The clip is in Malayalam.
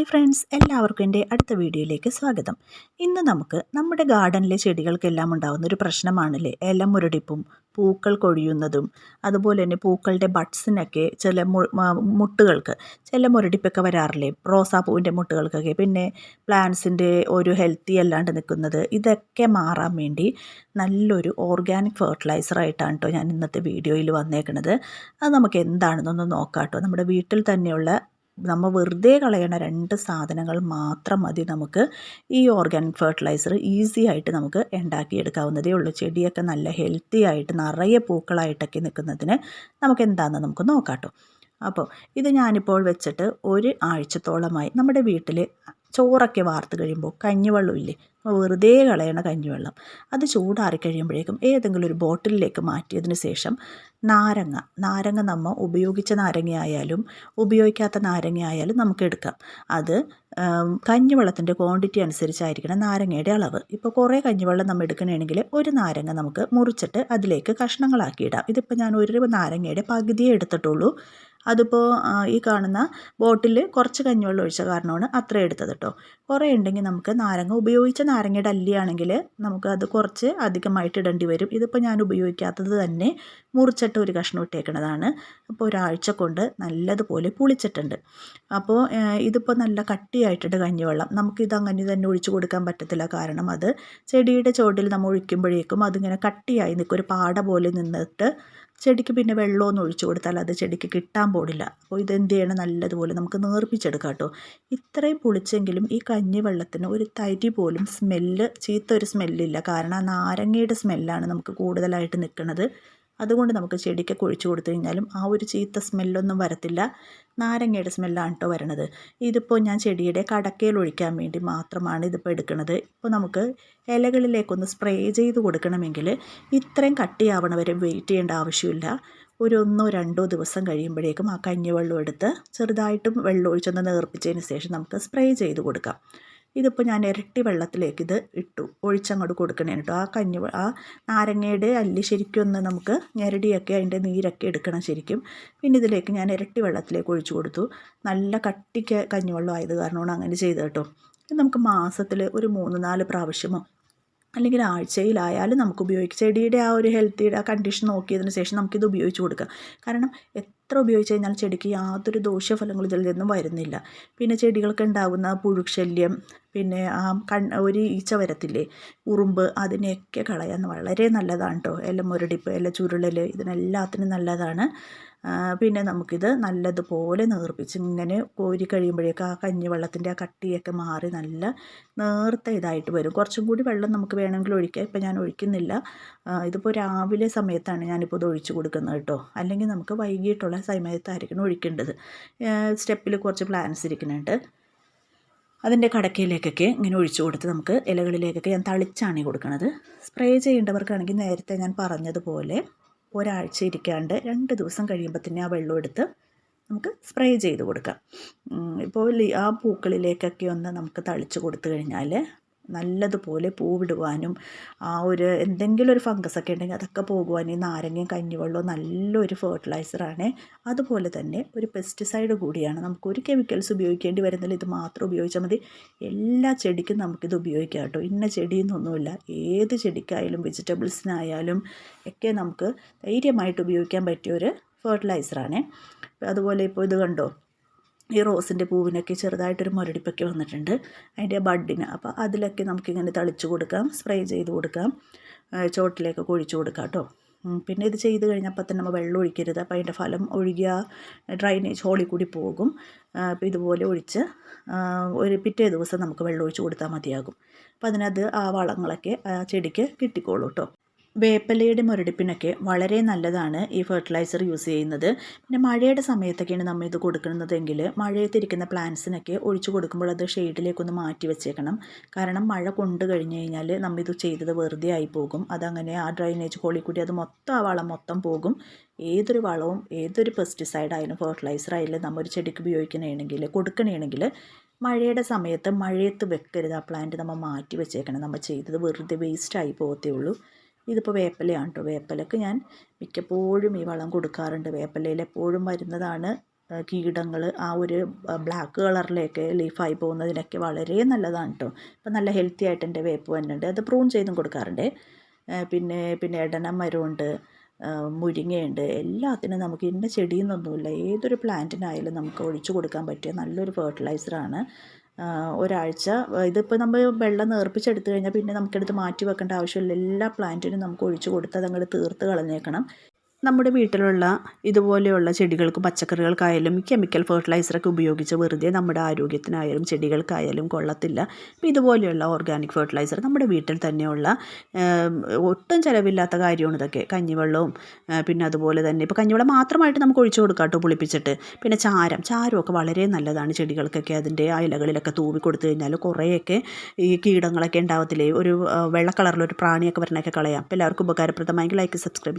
ഹായ് ഫ്രണ്ട്സ് എല്ലാവർക്കും എന്റെ അടുത്ത വീഡിയോയിലേക്ക് സ്വാഗതം. ഇന്ന് നമുക്ക് നമ്മുടെ ഗാർഡനിലെ ചെടികൾക്കെല്ലാം ഉണ്ടാകുന്ന ഒരു പ്രശ്നമാണല്ലേ? ഇല മുരടിപ്പും പൂക്കൾ കൊഴിയുന്നതും അതുപോലെ തന്നെ പൂക്കളുടെ ബഡ്സിനൊക്കെ ചില മുട്ടുകൾക്ക് ചില മുരടിപ്പൊക്കെ വരാറില്ലേ? റോസാപ്പൂവിന്റെ മുട്ടുകൾക്കൊക്കെ. പിന്നെ പ്ലാന്റ്സിന്റെ ഒരു ഹെൽത്തി അല്ലാണ്ട് നിൽക്കുന്നത് ഇതൊക്കെ മാറാൻ വേണ്ടി നല്ലൊരു ഓർഗാനിക് ഫെർട്ടിലൈസറായിട്ടാണ് കേട്ടോ ഞാൻ ഇന്നത്തെ വീഡിയോയിൽ വന്നേക്കുന്നത് അത് നമുക്ക് എന്താണെന്നൊന്ന് നോക്കാം കേട്ടോ. നമ്മുടെ വീട്ടിൽ തന്നെയുള്ള നമ്മൾ വെറുതെ കളയണ രണ്ട് സാധനങ്ങൾ മാത്രം മതി നമുക്ക്. ഈ ഓർഗാനിക് ഫെർട്ടിലൈസർ ഈസി ആയിട്ട് നമുക്ക് ഉണ്ടാക്കിയെടുക്കാവുന്നതേ ഉള്ളൂ. ചെടിയൊക്കെ നല്ല ഹെൽത്തി ആയിട്ട് നിറയെ പൂക്കളായിട്ടൊക്കെ നിൽക്കുന്നതിന് നമുക്ക് എന്താണെന്ന് നമുക്ക് നോക്കാം കേട്ടോ. അപ്പോൾ ഇത് ഞാനിപ്പോൾ വെച്ചിട്ട് ഒരു ആഴ്ചത്തോളമായി നമ്മുടെ വീട്ടിൽ ചോറൊക്കെ വാർത്ത് കഴിയുമ്പോൾ കഞ്ഞിവെള്ളം ഇല്ലേ വെറുതെ കളയണ കഞ്ഞിവെള്ളം. അത് ചൂടാറി കഴിയുമ്പോഴേക്കും ഏതെങ്കിലും ഒരു ബോട്ടിലിലേക്ക് മാറ്റിയതിന് ശേഷം നാരങ്ങ. നാരങ്ങ നമ്മൾ ഉപയോഗിച്ച നാരങ്ങയായാലും ഉപയോഗിക്കാത്ത നാരങ്ങയായാലും നമുക്ക് എടുക്കാം. അത് കഞ്ഞിവെള്ളത്തിന്റെ ക്വാണ്ടിറ്റി അനുസരിച്ചായിരിക്കണം നാരങ്ങയുടെ അളവ്. ഇപ്പോൾ കുറേ കഞ്ഞിവെള്ളം നമ്മൾ എടുക്കണമെങ്കിൽ ഒരു നാരങ്ങ നമുക്ക് മുറിച്ചിട്ട് അതിലേക്ക് കഷ്ണങ്ങളാക്കി ഇടാം. ഇതിപ്പോൾ ഞാൻ ഒരു നാരങ്ങയുടെ പകുതിയേ എടുത്തിട്ടുള്ളൂ. അതിപ്പോൾ ഈ കാണുന്ന ബോട്ടിൽ കുറച്ച് കഞ്ഞിവെള്ളം ഒഴിച്ച കാരണമാണ് അത്ര എടുത്തത് കേട്ടോ കുറേ ഉണ്ടെങ്കിൽ നമുക്ക് നാരങ്ങ ഉപയോഗിച്ച നാരങ്ങയുടെ അല്ലിയാണെങ്കിൽ നമുക്ക് അത് കുറച്ച് അധികമായിട്ട് ഇടേണ്ടി വരും. ഇതിപ്പോൾ ഞാൻ ഉപയോഗിക്കാത്തത് തന്നെ മുറിച്ചിട്ട് ഒരു കഷ്ണം ഇട്ടേക്കുന്നതാണ് അപ്പോൾ ഒരാഴ്ച കൊണ്ട് നല്ലതുപോലെ പുളിച്ചിട്ടുണ്ട്. അപ്പോൾ ഇതിപ്പോൾ നല്ല കട്ടിയായിട്ടുണ്ട് കഞ്ഞിവെള്ളം. നമുക്കിത് അങ്ങനെ തന്നെ ഒഴിച്ചു കൊടുക്കാൻ പറ്റത്തില്ല. കാരണം അത് ചെടിയുടെ ചുവട്ടിൽ നമ്മൾ ഒഴിക്കുമ്പോഴേക്കും അതിങ്ങനെ കട്ടിയായി നിൽക്കും ഒരു പാട പോലെ നിന്നിട്ട് ചെടിക്ക് പിന്നെ വെള്ളമൊന്നും ഒഴിച്ചു കൊടുത്താൽ അത് ചെടിക്ക് കിട്ടാൻ പോടില്ല. അപ്പോൾ ഇതെന്ത് ചെയ്യണം? നല്ലതുപോലെ നമുക്ക് നേർപ്പിച്ചെടുക്കാം കേട്ടോ. ഇത്രയും പുളിച്ചെങ്കിലും ഈ കഞ്ഞി വെള്ളത്തിന് ഒരു തരി പോലും സ്മെല്ല് ചീത്ത ഒരു സ്മെല്ലില്ല. കാരണം ആ നാരങ്ങയുടെ സ്മെല്ലാണ് നമുക്ക് കൂടുതലായിട്ട് നിൽക്കുന്നത്. അതുകൊണ്ട് നമുക്ക് ചെടിക്കൊക്കെ ഒഴിച്ചു കൊടുത്തു കഴിഞ്ഞാലും ആ ഒരു ചീത്ത സ്മെല്ലൊന്നും വരത്തില്ല. നാരങ്ങയുടെ സ്മെല്ലാണ് കേട്ടോ വരണത്. ഇതിപ്പോൾ ഞാൻ ചെടിയുടെ കടക്കയിൽ ഒഴിക്കാൻ വേണ്ടി മാത്രമാണ് ഇതിപ്പോൾ എടുക്കുന്നത്. ഇപ്പോൾ നമുക്ക് ഇലകളിലേക്കൊന്ന് സ്പ്രേ ചെയ്ത് കൊടുക്കണമെങ്കിൽ ഇത്രയും കട്ടിയാവണ വരെ വെയിറ്റ് ചെയ്യേണ്ട ആവശ്യമില്ല. ഒരു ഒന്നോ രണ്ടോ ദിവസം കഴിയുമ്പോഴേക്കും ആ കഞ്ഞിവെള്ളം എടുത്ത് ചെറുതായിട്ടും വെള്ളം ഒഴിച്ചൊന്ന് നേർപ്പിച്ചതിന് ശേഷം നമുക്ക് സ്പ്രേ ചെയ്ത് കൊടുക്കാം. ഇതിപ്പോൾ ഞാൻ ഇരട്ടി വെള്ളത്തിലേക്ക് ഇത് ഇട്ടു. ഒഴിച്ചങ്ങോട്ട് കൊടുക്കണേ കേട്ടോ. ആ കഞ്ഞി ആ നാരങ്ങയുടെ അല്ലി ശരിക്കും ഒന്ന് നമുക്ക് ഞെരടിയൊക്കെ അതിന്റെ നീരൊക്കെ എടുക്കണം ശരിക്കും. പിന്നെ ഇതിലേക്ക് ഞാൻ ഇരട്ടി വെള്ളത്തിലേക്ക് ഒഴിച്ചു കൊടുത്തു. നല്ല കട്ടിക്ക് കഞ്ഞിവെള്ളം ആയത് കാരണമാണ് അങ്ങനെ ചെയ്തത് കേട്ടോ. നമുക്ക് മാസത്തിൽ ഒരു മൂന്ന് നാല് പ്രാവശ്യമോ അല്ലെങ്കിൽ ആഴ്ചയിലായാലും നമുക്ക് ഉപയോഗിക്കാം ചെടിയുടെ ആ ഒരു ഹെൽത്തിയുടെ ആ കണ്ടീഷൻ നോക്കിയതിന് ശേഷം നമുക്കിത് ഉപയോഗിച്ച് കൊടുക്കാം. കാരണം എത്ര ഉപയോഗിച്ച് കഴിഞ്ഞാൽ ചെടിക്ക് യാതൊരു ദോഷഫലങ്ങളും ഇതിൽ നിന്നും വരുന്നില്ല. പിന്നെ ചെടികൾക്ക് ഉണ്ടാകുന്ന പുഴുശല്യം പിന്നെ ആ കൺ ഒരു ഈച്ച വരത്തില്ലേ ഉറുമ്പ് അതിനെയൊക്കെ കളയാൻ വളരെ നല്ലതാണ് കേട്ടോ എല്ലാം മുരടിപ്പ് ഇല ചുരുളൽ ഇതിനെല്ലാത്തിനും നല്ലതാണ്. പിന്നെ നമുക്കിത് നല്ലതുപോലെ നേർപ്പിച്ച് ഇങ്ങനെ കോരി കഴിയുമ്പോഴേക്കും ആ കഞ്ഞിവെള്ളത്തിന്റെ ആ കട്ടിയൊക്കെ മാറി നല്ല നേർത്ത ഇതായിട്ട് വരും. കുറച്ചും കൂടി വെള്ളം നമുക്ക് വേണമെങ്കിൽ ഒഴിക്കാം. ഇപ്പം ഞാൻ ഒഴിക്കുന്നില്ല. ഇതിപ്പോൾ രാവിലെ സമയത്താണ് ഞാനിപ്പോൾ ഇത് ഒഴിച്ചു കൊടുക്കുന്നത് കേട്ടോ. അല്ലെങ്കിൽ നമുക്ക് വൈകിട്ടുള്ള സമയത്തായിരിക്കണം ഒഴിക്കേണ്ടത്. സ്റ്റെപ്പിൽ കുറച്ച് പ്ലാന്റ്സ് ഇരിക്കുന്നുണ്ട്. അതിന്റെ കടക്കയിലേക്കൊക്കെ ഇങ്ങനെ ഒഴിച്ചു കൊടുത്ത് നമുക്ക് ഇലകളിലേക്കൊക്കെ ഞാൻ തളിച്ചാണ് കൊടുക്കുന്നത് സ്പ്രേ ചെയ്യേണ്ടവർക്കാണെങ്കിൽ നേരത്തെ ഞാൻ പറഞ്ഞതുപോലെ ഒരാഴ്ച ഇരിക്കാണ്ട് രണ്ട് ദിവസം കഴിയുമ്പോൾ തന്നെ ആ വെള്ളം എടുത്ത് നമുക്ക് സ്പ്രേ ചെയ്ത് കൊടുക്കാം. ഇപ്പോൾ ആ പൂക്കളിലേക്കൊക്കെ ഒന്ന് നമുക്ക് തളിച്ച് കൊടുത്തു കഴിഞ്ഞാൽ നല്ലതുപോലെ പൂവിടുവാനും ആ ഒരു എന്തെങ്കിലും ഒരു ഫംഗസ് ഒക്കെ ഉണ്ടെങ്കിൽ അതൊക്കെ പോകുവാനും നാരങ്ങയും കഞ്ഞിവെള്ളവും നല്ലൊരു ഫെർട്ടിലൈസറാണ് അതുപോലെ തന്നെ ഒരു പെസ്റ്റിസൈഡ് കൂടിയാണ്. നമുക്ക് ഒരു കെമിക്കൽസ് ഉപയോഗിക്കേണ്ടി വരുന്നില്ല. ഇത് മാത്രം ഉപയോഗിച്ചാൽ മതി. എല്ലാ ചെടിക്കും നമുക്കിത് ഉപയോഗിക്കാം കേട്ടോ. ഇന്ന ചെടിയെന്നൊന്നുമില്ല ഏത് ചെടിക്കായാലും വെജിറ്റബിൾസിനായാലും ഒക്കെ നമുക്ക് ധൈര്യമായിട്ട് ഉപയോഗിക്കാൻ പറ്റിയ ഒരു ഫെർട്ടിലൈസറാണ് അതുപോലെ ഇപ്പോൾ ഇത് കണ്ടോ? ഈ റോസിന്റെ പൂവിനൊക്കെ ചെറുതായിട്ടൊരു മുരടിപ്പൊക്കെ വന്നിട്ടുണ്ട്. അതിന്റെ ബഡിന് അപ്പോൾ അതിലൊക്കെ നമുക്കിങ്ങനെ തളിച്ചു കൊടുക്കാം സ്പ്രേ ചെയ്ത് കൊടുക്കാം ചോട്ടിലേക്ക് ഒഴിച്ചു കൊടുക്കാം കേട്ടോ. പിന്നെ ഇത് ചെയ്ത് കഴിഞ്ഞപ്പോൾ തന്നെ നമ്മൾ വെള്ളം ഒഴിക്കരുത്. അപ്പോൾ അതിന്റെ ഫലം ഒഴുകിയ ഡ്രൈനേജ് ഹോളിൽ കൂടി പോകും. അപ്പോൾ ഇതുപോലെ ഒഴിച്ച് ഒരു പിറ്റേ ദിവസം നമുക്ക് വെള്ളം ഒഴിച്ച് കൊടുത്താൽ മതിയാകും. അപ്പോൾ അതിനത് ആ വളങ്ങളൊക്കെ ആ ചെടിക്ക് കിട്ടിക്കോളൂ കേട്ടോ. വേപ്പിലയുടെ മുരടിപ്പിനൊക്കെ വളരെ നല്ലതാണ് ഈ ഫെർട്ടിലൈസർ യൂസ് ചെയ്യുന്നത്. പിന്നെ മഴയുടെ സമയത്തൊക്കെയാണ് നമ്മൾ ഇത് കൊടുക്കുന്നതെങ്കിൽ മഴയത്തിരിക്കുന്ന പ്ലാന്റ്സിനൊക്കെ ഒഴിച്ചു കൊടുക്കുമ്പോൾ അത് ഷെയ്ഡിലേക്കൊന്ന് മാറ്റി വെച്ചേക്കണം. കാരണം മഴ കൊണ്ടു കഴിഞ്ഞ് കഴിഞ്ഞാൽ നമ്മൾ ഇത് ചെയ്തത് വെറുതെ ആയി പോകും. അതങ്ങനെ ആ ഡ്രൈനേജ് ഹോളിൽ കൂടി അത് മൊത്തം ആ വളം മൊത്തം പോകും. ഏതൊരു വളവും ഏതൊരു പെസ്റ്റിസൈഡ് ആയാലും ഫെർട്ടിലൈസർ ആയാലും നമ്മൾ ഒരു ചെടിക്ക് ഉപയോഗിക്കണമെങ്കിൽ കൊടുക്കണമെങ്കിൽ മഴയുടെ സമയത്ത് മഴയത്ത് വെക്കരുത്. ആ പ്ലാന്റ് നമ്മൾ മാറ്റി വെച്ചേക്കണം. നമ്മൾ ചെയ്തത് വെറുതെ വേസ്റ്റായി പോകത്തേ ഉള്ളൂ. ഇതിപ്പോൾ വേപ്പിലയാണ് കേട്ടോ വേപ്പിലക്ക് ഞാൻ മിക്കപ്പോഴും ഈ വളം കൊടുക്കാറുണ്ട്. വേപ്പിലയിൽ എപ്പോഴും വരുന്നതാണ് കീടങ്ങൾ ആ ഒരു ബ്ലാക്ക് കളറിലേക്ക് ലീഫായി പോകുന്നതിനൊക്കെ വളരെ നല്ലതാണ് കേട്ടോ ഇപ്പം നല്ല ഹെൽത്തി ആയിട്ട് എന്റെ വേപ്പ് വന്നിട്ടുണ്ട്. അത് പ്രൂൺ ചെയ്തും കൊടുക്കാറുണ്ട്. പിന്നെ പിന്നെ എടന മരമുണ്ട് മുരിങ്ങയുണ്ട്. എല്ലാത്തിനും നമുക്ക് ഇന്ന ചെടിയെന്നൊന്നുമില്ല ഏതൊരു പ്ലാന്റിനായാലും നമുക്ക് ഒഴിച്ചു കൊടുക്കാൻ പറ്റിയ നല്ലൊരു ഫെർട്ടിലൈസറാണ് ഒരാഴ്ച. ഇതിപ്പോൾ നമ്മൾ വെള്ളം നേർപ്പിച്ചെടുത്ത് കഴിഞ്ഞാൽ പിന്നെ നമുക്കെടുത്ത് മാറ്റി വെക്കേണ്ട ആവശ്യമില്ല. എല്ലാ പ്ലാന്റിനും നമുക്ക് ഒഴിച്ചു കൊടുത്ത് അതങ്ങോട്ട് തീർത്ത് കളഞ്ഞേക്കണം. നമ്മുടെ വീട്ടിലുള്ള ഇതുപോലെയുള്ള ചെടികൾക്കും പച്ചക്കറികൾക്കായാലും കെമിക്കൽ ഫെർട്ടിലൈസറൊക്കെ ഉപയോഗിച്ച് വെറുതെ നമ്മുടെ ആരോഗ്യത്തിനായാലും ചെടികൾക്കായാലും കൊള്ളത്തില്ല. അപ്പോൾ ഇതുപോലെയുള്ള ഓർഗാനിക് ഫെർട്ടിലൈസർ നമ്മുടെ വീട്ടിൽ തന്നെയുള്ള ഒട്ടും ചിലവില്ലാത്ത കാര്യമാണ് ഇതൊക്കെ. കഞ്ഞിവെള്ളവും പിന്നെ അതുപോലെ തന്നെ ഇപ്പോൾ കഞ്ഞിവെള്ളം മാത്രമായിട്ട് നമുക്ക് ഒഴിച്ചു കൊടുക്കാം കേട്ടോ പുളിപ്പിച്ചിട്ട്. പിന്നെ ചാരം ചാരമൊക്കെ വളരെ നല്ലതാണ് ചെടികൾക്കൊക്കെ. അതിന്റെ ആ ഇലകളിലൊക്കെ തൂവി കൊടുത്തു കഴിഞ്ഞാൽ കുറേയൊക്കെ ഈ കീടങ്ങളൊക്കെ ഉണ്ടാവത്തില്ലേ? ഒരു വെള്ള കളറിലൊരു പ്രാണിയൊക്കെ വരണമൊക്കെ കളയാം. അപ്പോൾ എല്ലാവർക്കും ഉപകാരപ്രദമായെങ്കിൽ ലൈക്ക് സബ്സ്ക്രൈബ്